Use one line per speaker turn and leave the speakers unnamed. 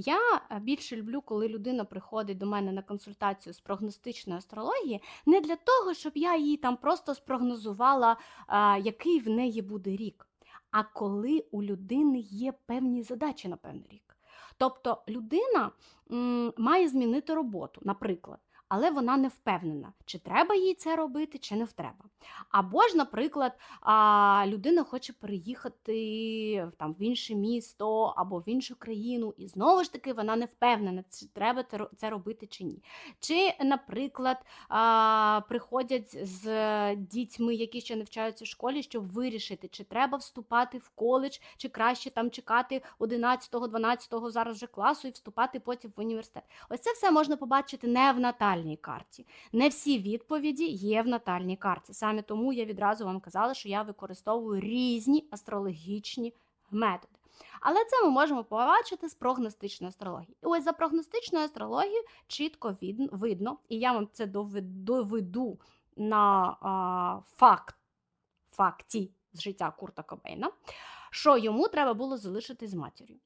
Я е, більше люблю, коли людина приходить до мене на консультацію з прогностичної астрології, не для того, щоб я їй там просто спрогнозувала, який в неї буде рік, а коли у людини є певні задачі на певний рік. Тобто людина має змінити роботу, наприклад, але вона не впевнена, чи треба їй це робити, чи не треба. Або ж, наприклад, людина хоче переїхати в- там, в інше місто або в іншу країну, і знову ж таки вона не впевнена, чи треба це робити чи ні. Чи, наприклад, приходять з дітьми, які ще навчаються в школі, щоб вирішити, чи треба вступати в коледж, чи краще там чекати 11-12 зараз вже класу і вступати потім університет. Ось це все можна побачити не в натальній карті. Не всі відповіді є в натальній карті. Саме тому я відразу вам казала, що я використовую різні астрологічні методи. Але це ми можемо побачити з прогностичної астрології. І ось за прогностичною астрологією чітко видно, і я вам це доведу на а, факт, факті з життя Курта Кобейна, що йому треба було залишити з матір'ю.